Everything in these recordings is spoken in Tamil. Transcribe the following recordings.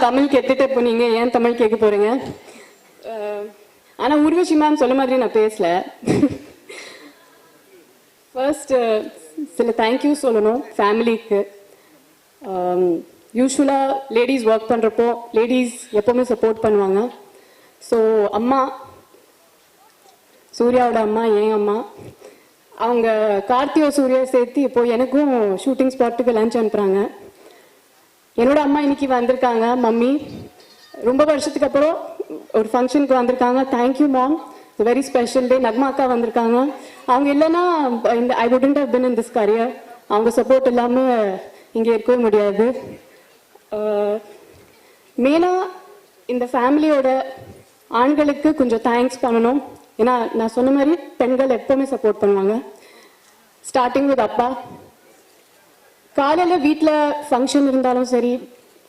தமிழ் கேட்டுட்டு இப்போ நீங்க ஏன் தமிழ் கேட்க போறீங்க? அஹ், ஆனா உருவசி மேம் சொல்ல மாதிரி நான் பேசல. ஃபர்ஸ்ட் சில தேங்க்யூ சொல்லணும் ஃபேமிலிக்கு யூஸ்வலாக லேடிஸ் ஒர்க் பண்ணுறப்போ லேடிஸ் எப்போவுமே சப்போர்ட் பண்ணுவாங்க. ஸோ அம்மா சூர்யாவோட அம்மா என் அம்மா அவங்க கார்த்தியோ சூர்யா சேர்த்து இப்போ எனக்கும் ஷூட்டிங் ஸ்பாட்டுக்கு லஞ்ச் அனுப்புகிறாங்க என்னோட அம்மா இன்னைக்கு வந்திருக்காங்க மம்மி. ரொம்ப வருஷத்துக்கு அப்புறம் ஒரு ஃபங்க்ஷனுக்கு வந்திருக்காங்க. Thank you mom very special day Nagma அக்கா வந்திருக்காங்க. அவங்க இல்லைன்னா இந்த I wouldn't have been in this career அவங்க சப்போர்ட் இல்லாமல் இங்கே இருக்கவே முடியாது. மெயினாக இந்த ஃபேமிலியோட ஆண்களுக்கு கொஞ்சம் தேங்க்ஸ் பண்ணணும். ஏன்னா நான் சொன்ன மாதிரி பெண்கள் எப்பவுமே சப்போர்ட் பண்ணுவாங்க. ஸ்டார்டிங் வித் அப்பா. காலையில் வீட்டில் ஃபங்க்ஷன் இருந்தாலும் சரி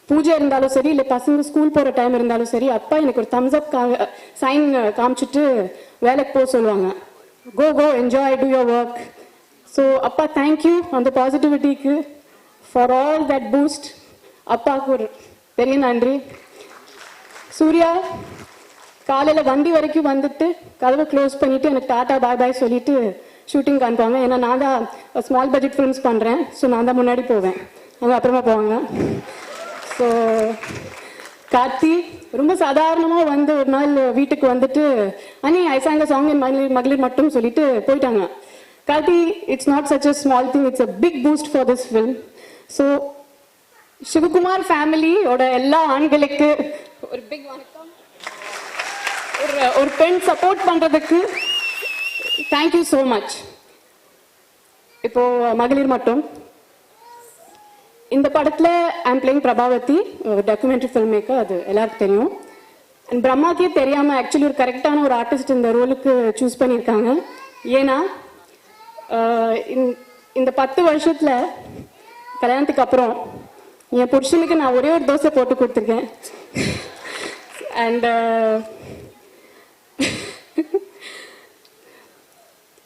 பூஜை இருந்தாலும் சரி இல்லை பசங்க ஸ்கூல் போகிற டைம் இருந்தாலும் சரி அப்பா எனக்கு ஒரு தம்ஸ் அப் சைன் காமிச்சிட்டு வேலைக்கு போக சொல்லுவாங்க. Go go enjoy do your work so அப்பா தேங்க்யூ அந்த பாசிட்டிவிட்டிக்கு ஃபார் ஆல் தட் பூஸ்ட் அப்பாவுக்கு ஒரு பெரிய நன்றி. சூர்யா காலையில் வண்டி வரைக்கும் வந்துட்டு கதவை க்ளோஸ் பண்ணிவிட்டு எனக்கு டாட்டா பாய் பாய் சொல்லிவிட்டு ஷூட்டிங் அனுப்புவாங்க ஏன்னா நான் தான் ஸ்மால் பட்ஜெட் ஃபிலிம்ஸ் பண்ணுறேன் ஸோ நான் தான் முன்னாடி போவேன். அவங்க அப்புறமா போவாங்க. ஸோ கார்த்தி ரொம்ப சாதாரணமாக வந்து ஒரு நாள் வீட்டுக்கு வந்துட்டு அனி ஐசாங்க சாங் என் மகளிர் மகளிர் மட்டும் சொல்லிட்டு போயிட்டாங்க. Karthi it's not such a small thing it's a big boost for this film so Sivakumar ஃபேமிலியோட எல்லா ஆண்களுக்கு ஒரு பிக் வணக்கம். ஒரு ஒரு பெண் சப்போர்ட் பண்ணுறதுக்கு தேங்க்யூ ஸோ மச் இப்போ மகளிர் மட்டும். இந்த படத்தில் I'm playing Prabhavathi documentary film maker அது எல்லாருக்கும் தெரியும். அண்ட் பிரம்மாக்கே தெரியாமல் ஆக்சுவலி ஒரு கரெக்டான ஒரு ஆர்டிஸ்ட் இந்த ரோலுக்கு சூஸ் பண்ணியிருக்காங்க. ஏன்னா இந்த- பத்து வருஷத்தில் கல்யாணத்துக்கு அப்புறம் என் புருஷனுக்கு நான் ஒரே ஒரு தோசை போட்டு கொடுத்துருக்கேன். அண்ட்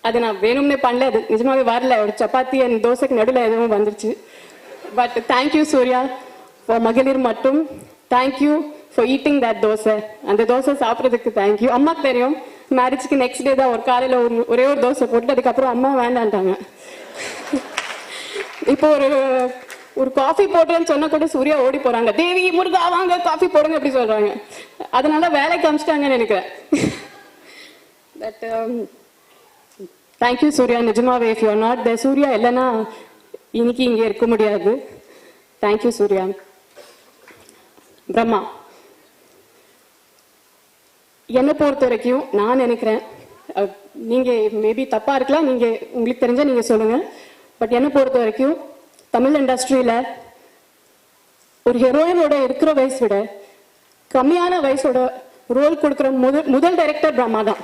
அது நான் வேணும்னே பண்ணல. அது நிஜமாவே வரல. ஒரு சப்பாத்தி அண்ட் தோசைக்கு நடுவில் எதுவும் வந்துருச்சு. But thank you Suriya for Magalir Mattum. Thank you for eating that dosa. அந்த தோசை சாப்பிட்றதுக்கு தேங்க்யூ அம்மாக்கு தெரியும் மேரேஜ்க்கு நெக்ஸ்ட் டே தான் ஒரு காலையில் ஒரு ஒரே ஒரு தோசை போட்டு அதுக்கப்புறம் அம்மா வேண்டான்ட்டாங்க. இப்போ ஒரு ஒரு காஃபி போடுறேன்னு சொன்னா கூட சூர்யா ஓடி போறாங்க. தேவி முருகா வாங்க காஃபி போடுங்க அப்படி சொல்றாங்க. அதனால வேலைக்கு அமிச்சிட்டாங்கன்னு நினைக்கிறேன். பட் தேங்க்யூ சூர்யா நிஜமாவே if you're not the Suriya இல்லைன்னா இன்னைக்கு இங்கே இருக்க முடியாது. தேங்க்யூ சூர்யா பிரம்மா என்னை பொறுத்த வரைக்கும் நான் நினைக்கிறேன் நீங்கள் மேபி தப்பாக இருக்கலாம் நீங்கள் உங்களுக்கு தெரிஞ்சால் நீங்கள் சொல்லுங்கள் பட் என்னை பொறுத்த வரைக்கும் தமிழ் இண்டஸ்ட்ரியில் ஒரு ஹீரோயினோட இருக்கிற வயசு விட கம்மியான வயசோட ரோல் கொடுக்குற முதல் முதல் டைரக்டர் பிரம்மா தான்.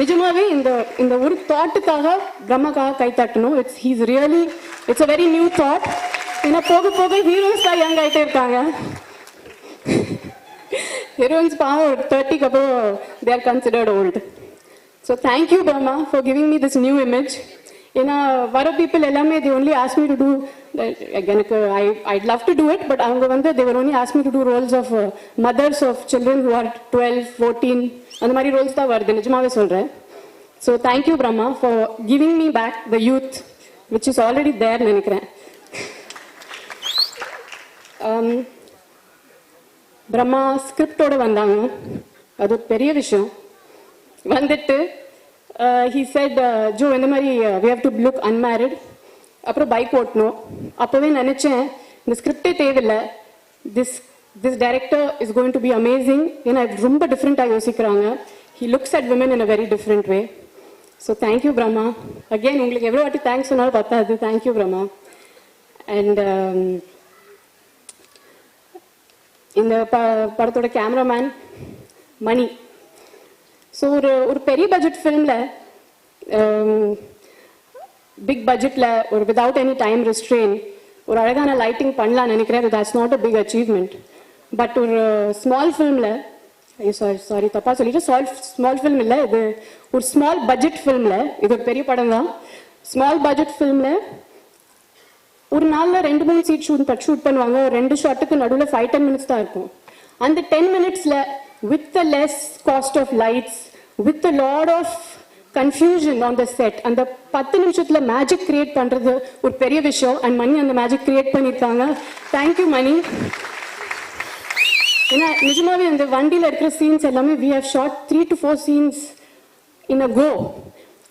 நிஜமாவே இந்த இந்த ஒரு தாட்டுக்காக பிரம்மக்காக கை தட்டணும். It's he's really it's a very new thought ஏன்னா போக போக ஹீரோஸ் தான் யங் ஆகிட்டே இருக்காங்க. ஹீரோயின்ஸ் பாவம் ஒரு தேர்ட்டிக்கு அப்புறம் they are considered old so thank you Brahma for giving me this new image ஏன்னா வர பீப்புள் எல்லாமே the only ask me to do எனக்கு I I love to do it but அவங்க வந்து they only ask me to do roles of mothers of children who are twelve fourteen அந்த மாதிரி ரோல்ஸ் தான் வருது. நிஜமாவே சொல்கிறேன் so thank you Brahma for giving me back the youth which is already there நினைக்கிறேன். Um, பிரம்மா ஸ்கிரிப்டோட வந்தாங்க. அது ஒரு பெரிய விஷயம். வந்துட்டு uh, ஹி செட் uh, ஜோ இந்த மாதிரி we have to look unmarried அப்புறம் பைக் ஓட்டணும். அப்போவே நினச்சேன் இந்த ஸ்கிரிப்டே தேவையில்லை. This this director is going to be amazing ஏன்னா ரொம்ப டிஃப்ரெண்ட்டாக யோசிக்கிறாங்க. He looks at women in a very different way so thank you Brahma again உங்களுக்கு எவ்வளோ வாட்டி தேங்க்ஸ் சொன்னாலும் பத்தாது. தேங்க்யூ பிரம்மா அண்ட் இந்த ப படத்தோட கேமராமேன் மணி. ஸோ ஒரு ஒரு பெரிய பட்ஜெட் ஃபிலிமில் பிக் பட்ஜெட்டில் ஒரு விதவுட் எனி டைம் ரெஸ்ட்ரெயின் ஒரு அழகான லைட்டிங் பண்ணலாம்னு நினைக்கிறேன். That's not a big achievement but ஒரு uh, ஸ்மால் ஃபிலிமில் ஐயோ சாரி சாரி தப்பாக சொல்லிட்டு சால் ஸ்மால் ஃபிலிம் இல்லை இது ஒரு ஸ்மால் பட்ஜெட் ஃபிலிமில் இது ஒரு பெரிய படம் தான். ஸ்மால் பட்ஜெட் ஃபிலிமில் ஒரு நாளில் ரெண்டு மூணு சீட் ஷூட் ஷூட் பண்ணுவாங்க. ஒரு ரெண்டு ஷாட்டுக்கு நடுவில் ஃபைவ் டென் மினிட்ஸ் தான் இருக்கும். அந்த டென் மினிட்ஸில் with the less cost of lights with the lot of confusion on the set அந்த பத்து நிமிஷத்தில் மேஜிக் கிரியேட் பண்ணுறது ஒரு பெரிய விஷயம். அண்ட் மணி அந்த மேஜிக் கிரியேட் பண்ணியிருக்காங்க தேங்க்யூ மணி. ஏன்னா நிஜமாவே இந்த வண்டியில இருக்கிற சீன்ஸ் எல்லாமே we have shot three to four scenes in a go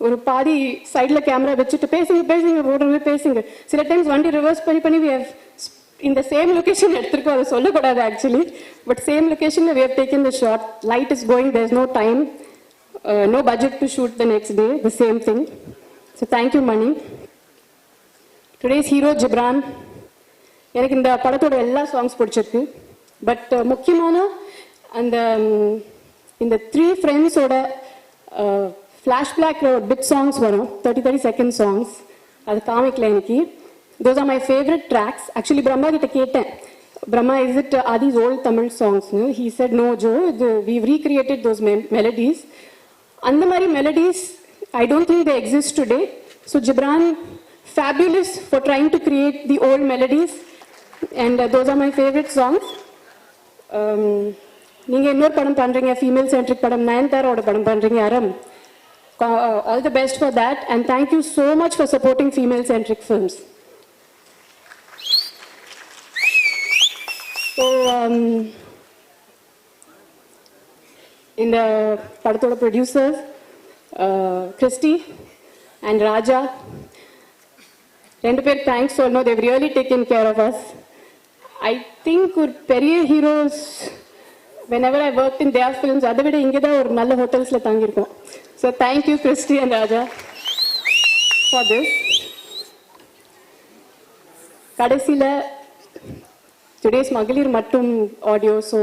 ஒரு பாதி சைடில் கேமரா வச்சுட்டு பேசுங்க பேசுங்க ஓடுறது பேசுங்க. சில டைம்ஸ் வண்டி ரிவர்ஸ் பண்ணி பண்ணி வி ஹவ் இந்த சேம் லொக்கேஷன் எடுத்திருக்கோம். அதை சொல்லக்கூடாது ஆக்சுவலி பட் சேம் லொக்கேஷனில் we have taken the shot light is going there is no time no budget to shoot the next day the same thing so thank you Mani today's hero Ghibran எனக்கு இந்த படத்தோட எல்லா சாங்ஸ் பிடிச்சிருக்கு. பட் முக்கியமான அந்த ம், இந்த த்ரீ ஃப்ரெண்ட்ஸோட ஃப்ளாஷ்பேக் பிட் சாங்ஸ் வரும். தேர்ட்டி தேர்ட்டி செகண்ட் சாங்ஸ் அது காமிக்கல எனக்கு. Those are my favourite tracks actually Brahma கிட்ட கேட்டேன். Brahma is it all these old Tamil சாங்ஸ்னு he said no ஜோ இது வி ரீக்ரியேட்டட் தோஸ் மெலடிஸ் அந்த மாதிரி melodies I don't think they exist today so Ghibran fabulous for trying to create the old melodies. And uh, those are my favorite songs um, நீங்க இன்னொரு படம் பண்றீங்க ஃபீமேல் சென்ட்ரிக் படம் நயன்தாரோட படம் பண்றீங்க Aramm all the best for that and thank you so much for supporting female centric films so இந்த படத்தோட ப்ரொடியூசர்ஸ் கிறிஸ்டி அண்ட் ராஜா ரெண்டு பேர் தேங்க்ஸ் சொல்லணும். They've really taken care of us I think ஒரு பெரிய heroes whenever I work in their films அதை விட இங்கே தான் ஒரு நல்ல ஹோட்டல்ஸில் தங்கியிருக்கோம். So thank you Christy and Raja for this கடைசியில் today's Magalir Mattum audio so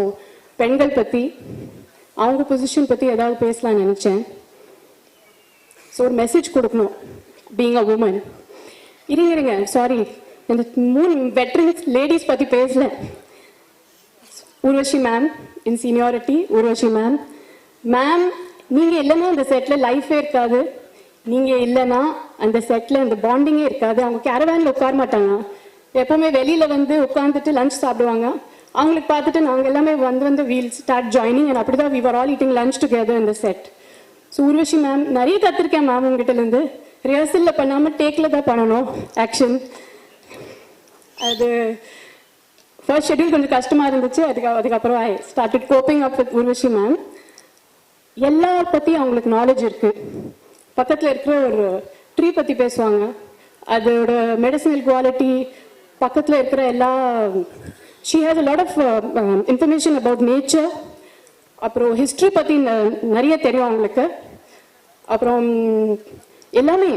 பெண்கள் பற்றி அவங்க பொசிஷன் பற்றி ஏதாவது பேசலாம்னு நினச்சேன். ஸோ ஒரு மெசேஜ் கொடுக்கணும் பீங் அ உமன் இருங்க இருங்க சாரி இந்த மூணு வெட்டரன்ஸ் லேடிஸ் பற்றி பேசல. Urvashi ma'am in seniority Urvashi ma'am ma'am நீங்கள் இல்லைன்னா அந்த செட்டில் லைஃபே இருக்காது. நீங்கள் இல்லைன்னா அந்த செட்டில் அந்த பாண்டிங்கே இருக்காது. அவங்க கேரவேனில் உட்கார மாட்டாங்க. எப்போவுமே வெளியில் வந்து உட்காந்துட்டு லஞ்ச் சாப்பிடுவாங்க. அவங்களுக்கு பார்த்துட்டு நாங்கள் எல்லாமே வந்து வந்து வீல் ஸ்டார்ட் ஜாயினிங் அண்ட் அப்படி தான் we all eating lunch together இந்த செட் ஸோ ஊர்வஷி மேம் நிறைய கற்றுருக்கேன் மேம் உங்ககிட்டலேருந்து ரிஹர்சலில் பண்ணாமல் டேக்கில் தான் பண்ணணும். ஆக்ஷன் அது ஃபர்ஸ்ட் ஷெட்யூல் கொஞ்சம் கஷ்டமாக இருந்துச்சு. அதுக்கு அதுக்கப்புறம் I started coping up with Urvashi ma'am எல்லா பற்றியும் அவங்களுக்கு நாலேஜ் இருக்குது பக்கத்தில் இருக்கிற ஒரு ட்ரீ பற்றி பேசுவாங்க. அதோட மெடிசினல் குவாலிட்டி பக்கத்தில் இருக்கிற எல்லா she has a lot of information about nature அப்புறம் ஹிஸ்ட்ரி பற்றி நிறைய தெரியும் அவங்களுக்கு. அப்புறம் எல்லாமே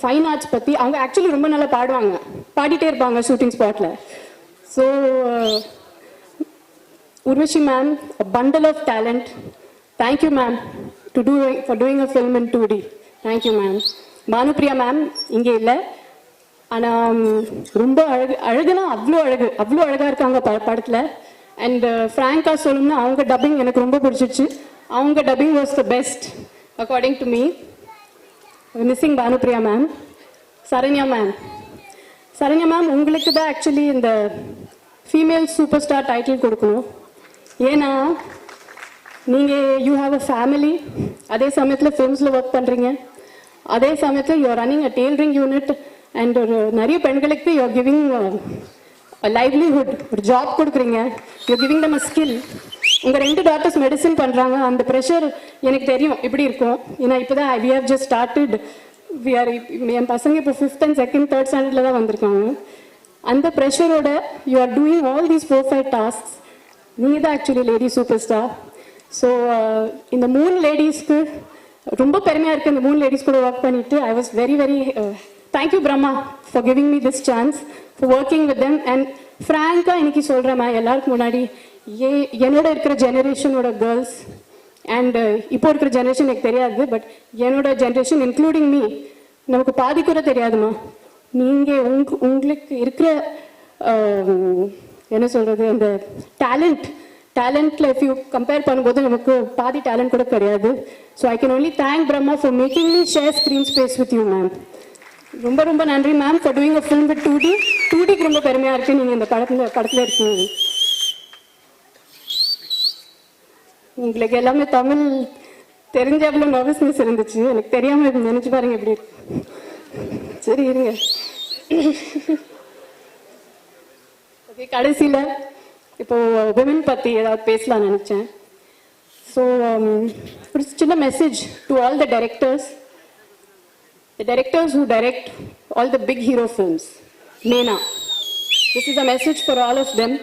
ஃபைன் ஆர்ட்ஸ் பற்றி அவங்க ஆக்சுவலி ரொம்ப நல்லா பாடுவாங்க. பாடிட்டே இருப்பாங்க ஷூட்டிங் ஸ்பாட்டில் so Urvashi ma'am a bundle of talent. Ma'am to to to for doing doing a film in 2D thank you ma'am. Bhanupriya ma'am இங்கே இல்லை. ஆனால் ரொம்ப அழகு அழகுனா அவ்வளோ அழகு அவ்வளோ அழகாக இருக்காங்க ப படத்தில். அண்ட் ஃப்ராங்காக சொல்லணும்னா அவங்க டப்பிங் எனக்கு ரொம்ப பிடிச்சிருச்சு. அவங்க dubbing was the best according to me missing Bhanupriya ma'am Saranya ma'am Saranya ma'am உங்களுக்கு தான் ஆக்சுவலி இந்த ஃபீமேல் சூப்பர் ஸ்டார் டைட்டில் கொடுக்கணும். ஏன்னா நீங்கள் யூ ஹாவ் அ ஃபேமிலி அதே சமயத்தில் ஃபிலிம்ஸில் ஒர்க் பண்ணுறீங்க அதே சமயத்தில் you are running a tailoring unit and ஒரு நிறைய பெண்களுக்கு யூஆர் கிவிங் லைவ்லிஹுட் ஒரு ஜாப் கொடுக்குறீங்க. You giving them a skill உங்கள் ரெண்டு டாக்டர்ஸ் மெடிசன் பண்ணுறாங்க அந்த ப்ரெஷர் எனக்கு தெரியும் இப்படி இருக்கும். ஏன்னா இப்போ தான் we have just started we are என் பசங்க இப்போ ஃபிஃப்த் அண்ட் செகண்ட் தேர்ட் ஸ்டாண்டர்டில் தான் வந்திருக்காங்க. அந்த ப்ரெஷரோட you are doing all these four five tasks நீங்கள் தான் actually lady super star so இந்த மூணு லேடிஸ்க்கு ரொம்ப பெருமையாக இருக்குது இந்த மூணு லேடிஸ் கூட ஒர்க் பண்ணிட்டு I was very very thank you Brahma for giving me this chance for working with them and ஃப்ராங்காக இன்னைக்கு சொல்கிறேன் எல்லாருக்கும் முன்னாடி ஏ என்னோட இருக்கிற ஜெனரேஷனோட கேர்ள்ஸ் அண்ட் இப்போ இருக்கிற ஜென்ரேஷன் எனக்கு தெரியாது பட் என்னோட ஜென்ரேஷன் இன்க்ளூடிங் மீ நமக்கு பாதி கூட தெரியாதுமா நீங்கள் உங்க உங்களுக்கு இருக்கிற என்ன சொல்கிறது அந்த டேலண்ட் டேலண்ட்டில் இஃப் யூ கம்பேர் பண்ணும்போது நமக்கு பாதி டேலண்ட் கூட கிடையாது so I can only thank Brahma for making me share screen space with you ma'am ரொம்ப ரொம்ப நன்றி ma'am for doing a film with two D two டிக்கு ரொம்ப பெருமையாக இருக்குது நீங்கள் இந்த படத்தில் படத்தில் இருக்கீங்க. உங்களுக்கு எல்லாமே தமிழ் தெரிஞ்ச அவ்வளோ நர்வஸ்னஸ் இருந்துச்சு. எனக்கு தெரியாமல் நினச்சி பாருங்க எப்படி இருக்கு. சரி இருங்க. ஓகே கடைசியில் இப்போது விமன் பற்றி ஏதாவது பேசலாம் நினச்சேன். ஸோ um, ஒரு சின்ன message to all the directors the directors who direct all the big hero films, Nena. This is a message for all of them.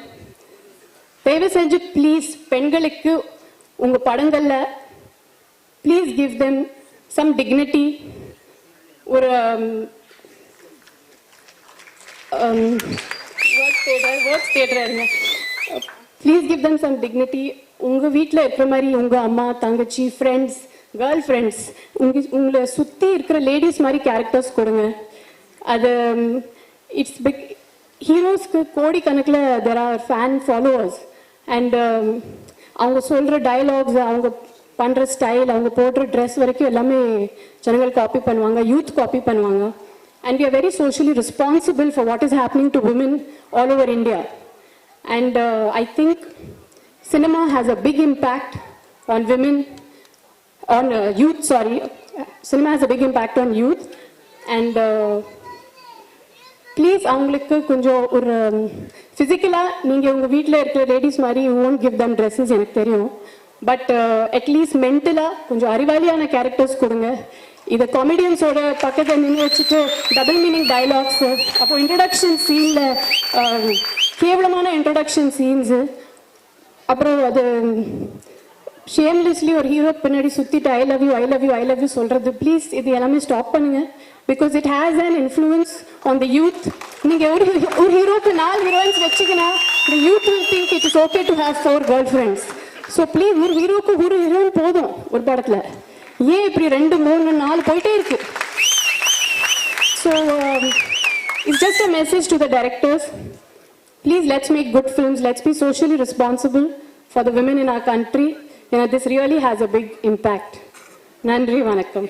தயவு செஞ்சு ப்ளீஸ் பெண்களுக்கு உங்க படங்கள்ல please give them some dignity ஒரு ஒர்க் தேடுற work தேடுறாருங்க please give them some dignity உங்க வீட்டில் இருக்கிற மாதிரி உங்க அம்மா தங்கச்சி ஃப்ரெண்ட்ஸ் கேர்ள் ஃப்ரெண்ட்ஸ் உங்க உங்களை சுற்றி இருக்கிற லேடிஸ் மாதிரி கேரக்டர்ஸ் கொடுங்க. அது இட்ஸ் பிக் ஹீரோஸ்க்கு கோடிக்கணக்கில் there are fan followers and அவங்க சொல்கிற டயலாக்ஸ் அவங்க பண்ணுற ஸ்டைல் அவங்க போடுற ட்ரெஸ் வரைக்கும் எல்லாமே ஜனங்கள் காப்பி பண்ணுவாங்க யூத் காப்பி பண்ணுவாங்க. And we are very socially responsible for what is happening to women all over India and I think cinema has a big impact on on on uh, youth, sorry. Cinema has a big impact on youth. And uh, please அவங்களுக்கு கொஞ்சம் ஒரு um, ஃபிசிக்கலாக நீங்கள் உங்கள் வீட்டில் இருக்கிற லேடிஸ் மாதிரி ஓன் கிவ் தம் ட்ரெஸ்ஸஸ் எனக்கு தெரியும் பட் அட்லீஸ்ட் மென்டலாக கொஞ்சம் அறிவாளியான கேரக்டர்ஸ் கொடுங்க இதை காமெடியன்ஸோட பக்கத்தில் நின்று வச்சுட்டு டபுள் மீனிங் டைலாக்ஸு அப்போ இன்ட்ரடக்ஷன் சீனில் um, கேவலமான இன்ட்ரடக்ஷன் சீன்ஸு அப்புறம் அது ஷேம்லெஸ்லி ஒரு ஹீரோ பின்னாடி சுத்திட்டு I love you I love you I love you சொல்றது. ப்ளீஸ் இது எல்லாமே ஸ்டாப் பண்ணுங்க. Because it has an influence on the youth நீங்க ஒரு ஒரு ஹீரோக்கு நாலு ஹீரோயின்ஸ் வச்சுக்கினா the youth will think it is okay to have four girl friends so please ஒரு ஹீரோக்கு ஒரு ஹீரோயின் போதும் ஒரு படத்துல. ஏன் இப்படி ரெண்டு மூணு நாலு போயிட்டே இருக்கு? So it's just a message to the directors Please, let's make good films. Let's be socially responsible for the women in our country. You know, this really has a big impact. Nandri Vanakkam.